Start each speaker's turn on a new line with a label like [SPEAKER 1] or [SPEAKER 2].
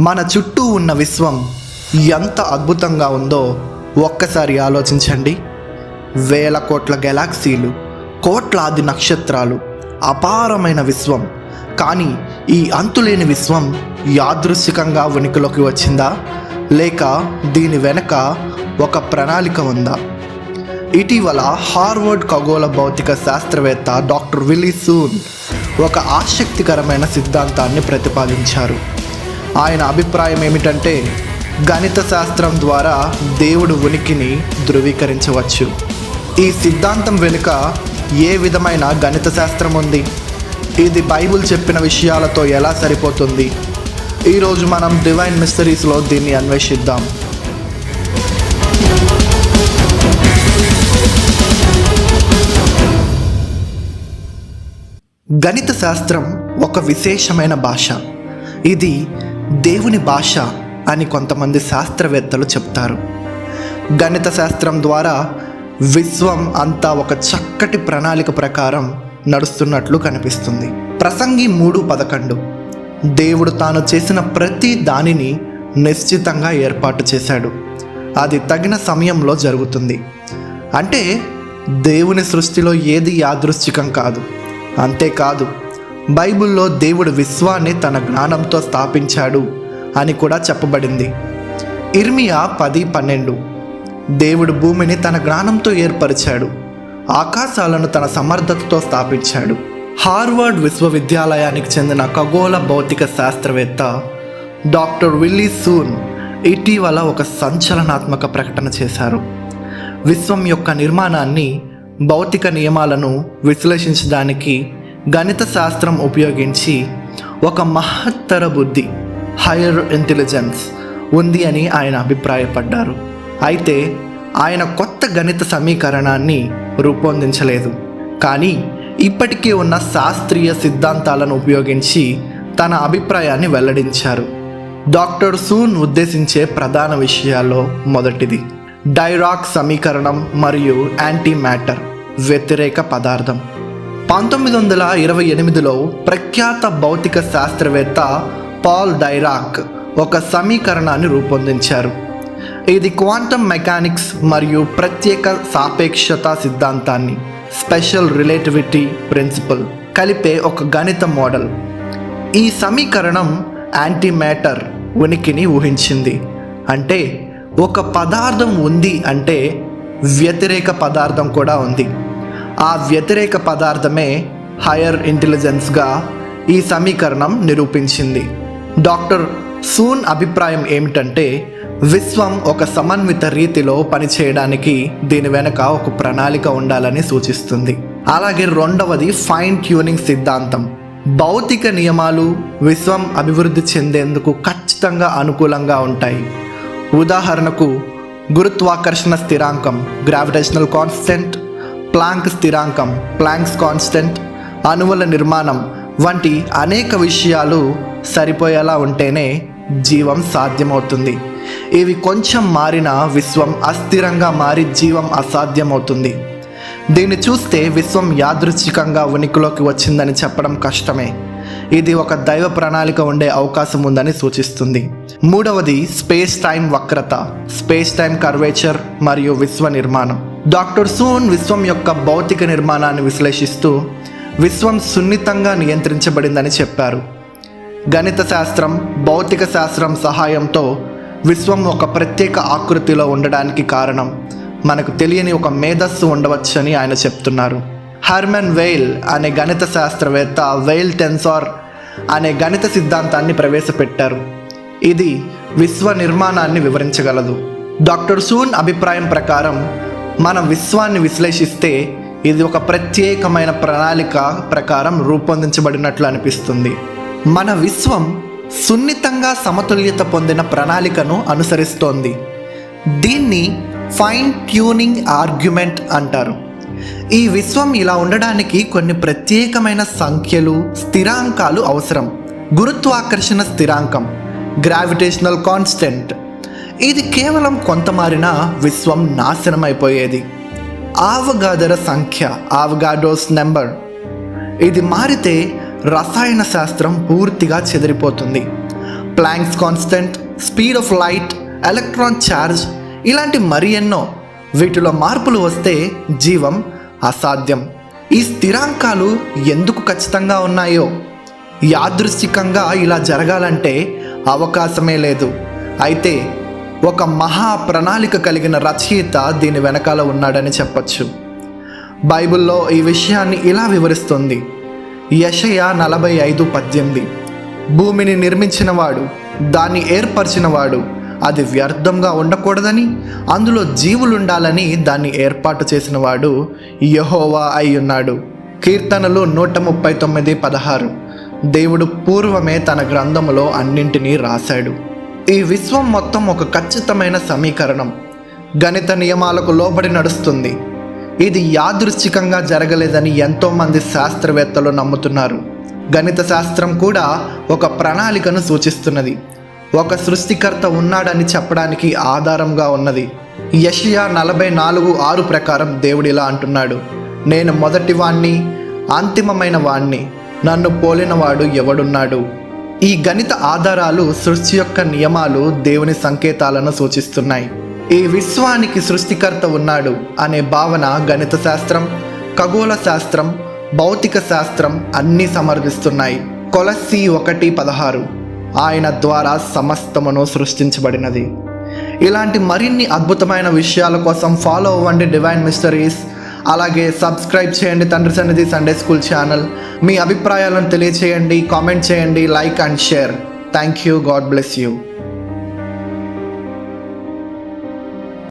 [SPEAKER 1] మన చుట్టూ ఉన్న విశ్వం ఎంత అద్భుతంగా ఉందో ఒక్కసారి ఆలోచించండి. వేల కోట్ల గెలాక్సీలు కోట్లాది నక్షత్రాలు అపారమైన విశ్వం. కానీ ఈ అంతులేని విశ్వం యాదృశ్చికంగా ఉనికిలోకి వచ్చిందా? లేక దీని వెనక ఒక ప్రణాళిక ఉందా? ఇటీవల హార్వర్డ్ ఖగోళ భౌతిక శాస్త్రవేత్త డాక్టర్ విల్లీ సూన్ ఒక ఆసక్తికరమైన సిద్ధాంతాన్ని ప్రతిపాదించారు. ఆయన అభిప్రాయం ఏమిటంటే గణిత శాస్త్రం ద్వారా దేవుడు ఉనికిని ధృవీకరించవచ్చు. ఈ సిద్ధాంతం వెనుక ఏ విధమైన గణిత శాస్త్రం ఉంది? ఇది బైబిల్ చెప్పిన విషయాలతో ఎలా సరిపోతుంది? ఈరోజు మనం డివైన్ మిస్టరీస్లో దీన్ని అన్వేషిద్దాం. గణిత శాస్త్రం ఒక విశేషమైన భాష. ఇది దేవుని భాష అని కొంతమంది శాస్త్రవేత్తలు చెప్తారు. గణిత శాస్త్రం ద్వారా విశ్వం అంతా ఒక చక్కటి ప్రణాళిక ప్రకారం నడుస్తున్నట్లు కనిపిస్తుంది. ప్రసంగి మూడు పదకొండు. దేవుడు తాను చేసిన ప్రతి దానిని నిశ్చితంగా ఏర్పాటు చేశాడు. అది తగిన సమయంలో జరుగుతుంది. అంటే దేవుని సృష్టిలో ఏది యాదృశ్చికం కాదు. అంతేకాదు బైబిల్లో దేవుడు విశ్వాన్ని తన జ్ఞానంతో స్థాపించాడు అని కూడా చెప్పబడింది. ఇర్మియా పది పన్నెండు. దేవుడు భూమిని తన జ్ఞానంతో ఏర్పరిచాడు. ఆకాశాలను తన సమర్థతతో స్థాపించాడు. హార్వర్డ్ విశ్వవిద్యాలయానికి చెందిన ఖగోళ భౌతిక శాస్త్రవేత్త డాక్టర్ విల్లీ సూన్ ఇటీవల ఒక సంచలనాత్మక ప్రకటన చేశారు. విశ్వం యొక్క నిర్మాణాన్ని భౌతిక నియమాలను విశ్లేషించడానికి గణిత శాస్త్రం ఉపయోగించి ఒక మహత్తర బుద్ధి హైయర్ ఇంటెలిజెన్స్ ఉంది అని ఆయన అభిప్రాయపడ్డారు. అయితే ఆయన కొత్త గణిత సమీకరణాన్ని రూపొందించలేదు. కానీ ఇప్పటికే ఉన్న శాస్త్రీయ సిద్ధాంతాలను ఉపయోగించి తన అభిప్రాయాన్ని వెల్లడించారు. డాక్టర్ సూన్ ఉద్దేశించే ప్రధాన విషయాల్లో మొదటిది డైరాక్ సమీకరణం మరియు యాంటీ మ్యాటర్ వ్యతిరేక పదార్థం. పంతొమ్మిది వందల ఇరవై ఎనిమిదిలో ప్రఖ్యాత భౌతిక శాస్త్రవేత్త పాల్ డైరాక్ ఒక సమీకరణాన్ని రూపొందించారు. ఇది క్వాంటమ్ మెకానిక్స్ మరియు ప్రత్యేక సాపేక్షత సిద్ధాంతాన్ని స్పెషల్ రిలేటివిటీ ప్రిన్సిపల్ కలిపే ఒక గణిత మోడల్. ఈ సమీకరణం యాంటీ మ్యాటర్ ఉనికిని ఊహించింది. అంటే ఒక పదార్థం ఉంది అంటే వ్యతిరేక పదార్థం కూడా ఉంది. ఆ వ్యతిరేక పదార్థమే హయర్ ఇంటెలిజెన్స్గా ఈ సమీకరణం నిరూపించింది. డాక్టర్ సూన్ అభిప్రాయం ఏమిటంటే విశ్వం ఒక సమన్విత రీతిలో పనిచేయడానికి దీని వెనక ఒక ప్రణాళిక ఉండాలని సూచిస్తుంది. అలాగే రెండవది ఫైన్ ట్యూనింగ్ సిద్ధాంతం. భౌతిక నియమాలు విశ్వం అభివృద్ధి చెందేందుకు ఖచ్చితంగా అనుకూలంగా ఉంటాయి. ఉదాహరణకు గురుత్వాకర్షణ స్థిరాంకం గ్రావిటేషనల్ కాన్స్టెంట్ ప్లాంక్ స్థిరాంకం ప్లాంక్స్ కాన్స్టెంట్ అణువుల నిర్మాణం వంటి అనేక విషయాలు సరిపోయేలా ఉంటేనే జీవం సాధ్యమవుతుంది. ఇవి కొంచెం మారిన విశ్వం అస్థిరంగా మారి జీవం అసాధ్యమవుతుంది. దీన్ని చూస్తే విశ్వం యాదృచ్ఛికంగా ఉనికిలోకి వచ్చిందని చెప్పడం కష్టమే. ఇది ఒక దైవ ప్రణాళిక ఉండే అవకాశం ఉందని సూచిస్తుంది. మూడవది స్పేస్ టైం వక్రత స్పేస్ టైం కర్వేచర్ మరియు విశ్వ నిర్మాణం. డాక్టర్ సూన్ విశ్వం యొక్క భౌతిక నిర్మాణాన్ని విశ్లేషిస్తూ విశ్వం సున్నితంగా నియంత్రించబడిందని చెప్పారు. గణిత శాస్త్రం భౌతిక శాస్త్రం సహాయంతో విశ్వం ఒక ప్రత్యేక ఆకృతిలో ఉండడానికి కారణం మనకు తెలియని ఒక మేధస్సు ఉండవచ్చని ఆయన చెప్తున్నారు. హర్మన్ వెయిల్ అనే గణిత శాస్త్రవేత్త వెయిల్ టెన్సార్ అనే గణిత సిద్ధాంతాన్ని ప్రవేశపెట్టారు. ఇది విశ్వ నిర్మాణాన్ని వివరించగలదు. డాక్టర్ సూన్ అభిప్రాయం ప్రకారం మన విశ్వాన్ని విశ్లేషిస్తే ఇది ఒక ప్రత్యేకమైన ప్రణాళిక ప్రకారం రూపొందించబడినట్లు అనిపిస్తుంది. మన విశ్వం సున్నితంగా సమతుల్యత పొందిన ప్రణాళికను అనుసరిస్తోంది. దీన్ని ఫైన్ ట్యూనింగ్ ఆర్గ్యుమెంట్ అంటారు. ఈ విశ్వం ఇలా ఉండడానికి కొన్ని ప్రత్యేకమైన సంఖ్యలు స్థిరాంకాలు అవసరం. గురుత్వాకర్షణ స్థిరాంకం గ్రావిటేషనల్ కాన్స్టెంట్ ఇది కేవలం కొంత మారినా విశ్వం నాశనం అయిపోయేది ఆవగాదర సంఖ్య ఆవగాడోస్ నెంబర్. ఇది మారితే రసాయన శాస్త్రం పూర్తిగా చెదిరిపోతుంది. Planck's constant speed of light electron charge ఇలాంటి మరి ఎన్నో. వీటిలో మార్పులు వస్తే జీవం అసాధ్యం. ఈ స్థిరాంకాలు ఎందుకు ఖచ్చితంగా ఉన్నాయో? యాదృశ్చికంగా ఇలా జరగాలంటే అవకాశమే లేదు. అయితే ఒక మహా ప్రణాళిక కలిగిన రచయిత దీని వెనకాల ఉన్నాడని చెప్పచ్చు. బైబిల్లో ఈ విషయాన్ని ఇలా వివరిస్తుంది. యషయ నలభై ఐదు పద్దెనిమిది. భూమిని నిర్మించినవాడు దాన్ని ఏర్పరిచినవాడు అది వ్యర్థంగా ఉండకూడదని అందులో జీవులుండాలని దాన్ని ఏర్పాటు చేసినవాడు యహోవా అయి ఉన్నాడు కీర్తనలు నూట ముప్పై తొమ్మిది పదహారు. దేవుడు పూర్వమే తన గ్రంథములో అన్నింటినీ రాశాడు. ఈ విశ్వం మొత్తం ఒక ఖచ్చితమైన సమీకరణం. గణిత నియమాలకు లోబడి నడుస్తుంది. ఇది యాదృశ్చికంగా జరగలేదని ఎంతోమంది శాస్త్రవేత్తలు నమ్ముతున్నారు. గణిత శాస్త్రం కూడా ఒక ప్రణాళికను సూచిస్తున్నది. ఒక సృష్టికర్త ఉన్నాడని చెప్పడానికి ఆధారంగా ఉన్నది. యషియా నలభై నాలుగు ఆరు ప్రకారం దేవుడు ఇలా అంటున్నాడు. నేను మొదటి వాణ్ణి అంతిమమైన వాణ్ణి. నన్ను పోలినవాడు ఎవడున్నాడు? ఈ గణిత ఆధారాలు సృష్టి యొక్క నియమాలు దేవుని సంకేతాలను సూచిస్తున్నాయి. ఈ విశ్వానికి సృష్టికర్త ఉన్నాడు అనే భావన గణిత శాస్త్రం ఖగోళ శాస్త్రం భౌతిక శాస్త్రం అన్నీ సమర్థిస్తున్నాయి. కొలస్సి ఒకటి పదహారు. ఆయన ద్వారా సమస్తమును సృష్టించబడినది. ఇలాంటి మరిన్ని అద్భుతమైన విషయాల కోసం ఫాలో అవ్వండి డివైన్ మిస్టరీస్ అలాగే సబ్స్క్రైబ్ చేయండి తండ్రి సన్నిధి సండే స్కూల్ ఛానల్ మీ అభిప్రాయాలను తెలియచేయండి కామెంట్ చేయండి like and share thank you God bless you